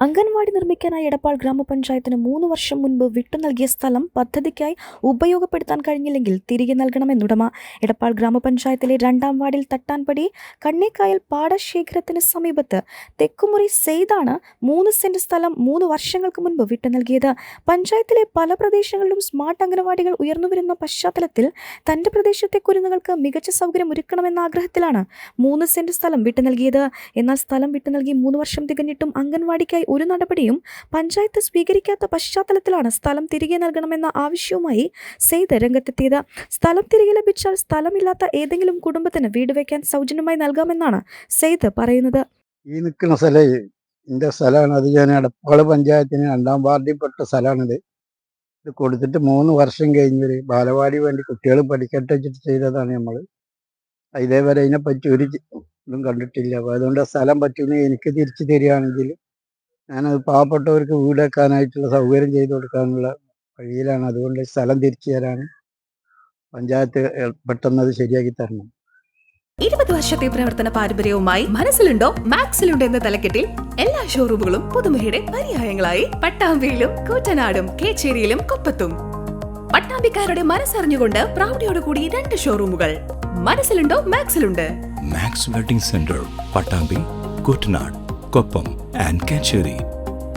അംഗൻവാടി നിർമ്മിക്കാനായി എടപ്പാൾ ഗ്രാമപഞ്ചായത്തിന് മൂന്ന് വർഷം മുൻപ് വിട്ടു നൽകിയ സ്ഥലം പദ്ധതിക്കായി ഉപയോഗപ്പെടുത്താൻ കഴിഞ്ഞില്ലെങ്കിൽ തിരികെ നൽകണമെന്നുടമ എടപ്പാൾ ഗ്രാമപഞ്ചായത്തിലെ രണ്ടാം വാർഡിൽ തട്ടാൻപടി കണ്ണേക്കായൽ പാടശേഖരത്തിന് സമീപത്ത് തെക്കുമുറി സെയ്താണ് മൂന്ന് സെന്റ് സ്ഥലം മൂന്ന് വർഷങ്ങൾക്ക് മുൻപ് വിട്ടു നൽകിയത്. പഞ്ചായത്തിലെ പല പ്രദേശങ്ങളിലും സ്മാർട്ട് അംഗനവാടികൾ ഉയർന്നുവരുന്ന പശ്ചാത്തലത്തിൽ തന്റെ പ്രദേശത്തെ കുരുന്നുകൾക്ക് മികച്ച സൗകര്യം ഒരുക്കണമെന്ന ആഗ്രഹത്തിലാണ് മൂന്ന് സെന്റ് സ്ഥലം വിട്ടു നൽകിയത്. എന്നാൽ സ്ഥലം വിട്ടു നൽകി മൂന്ന് വർഷം തികഞ്ഞിട്ടും അംഗൻവാടിക്കായി ഒരു നടപടിയും പഞ്ചായത്ത് സ്വീകരിക്കാത്ത പശ്ചാത്തലത്തിലാണ് സ്ഥലം തിരികെ നൽകണമെന്ന ആവശ്യവുമായി സെയ്ദ് രംഗത്തെത്തിയത്. സ്ഥലം തിരികെ ലഭിച്ചാൽ സ്ഥലമില്ലാത്ത ഏതെങ്കിലും കുടുംബത്തിന് വീട് വയ്ക്കാൻ സൗജന്യമായി നൽകാമെന്നാണ് സെയ്ദ് പറയുന്നത്. ഈ നിൽക്കുന്ന സ്ഥലം എന്റെ സ്ഥലമാണ് അത് ഞാൻ എടപ്പാൾ പഞ്ചായത്തിന് രണ്ടാം വാർഡിൽപ്പെട്ട സ്ഥലമാണിത്. ഇത് കൊടുത്തിട്ട് മൂന്ന് വർഷം കഴിഞ്ഞൊരു ബാലവാടി വേണ്ടി കുട്ടികൾ പഠിക്കട്ടെ വെച്ചിട്ട് ചെയ്തതാണ് നമ്മൾ ഇതേവരെ അതിനെപ്പറ്റി ഒരു ഇതും കണ്ടിട്ടില്ല. അപ്പോൾ അതുകൊണ്ട് സ്ഥലം പറ്റുന്ന എനിക്ക് തിരിച്ചു തരികയാണെങ്കിൽ ഞാനത് പാവപ്പെട്ടവർക്ക് വീട് വെക്കാനായിട്ടുള്ള സൗകര്യം ചെയ്തു കൊടുക്കാനുള്ള വഴിയിലാണ്. അതുകൊണ്ട് സ്ഥലം തിരിച്ചു തരാൻ പഞ്ചായത്ത് പെട്ടെന്ന് അത് ശരിയാക്കി തരണം. ഇരുപത് വർഷത്തെ പ്രവർത്തന പാരമ്പര്യവുമായി മനസ്സിലുണ്ടോ? മാക്സിലുണ്ടോ എന്ന തലക്കെട്ടിൽ എല്ലാ ഷോറൂമുകളും പുതുമയുടെ പര്യായങ്ങളായി. പട്ടാമ്പിയിലും കൂറ്റനാടും കേച്ചേരിയിലും കൊപ്പത്തും. പട്ടാമ്പിക്കാരുടെ മനസ്സറിഞ്ഞുകൊണ്ട് പ്രൗഢിയോട് കൂടി രണ്ട് ഷോറൂമുകൾ. മനസ്സിലുണ്ടോ? മാക്സിലുണ്ട്. Max wedding centre Pattambi Koottanad Koppam. and Kacheri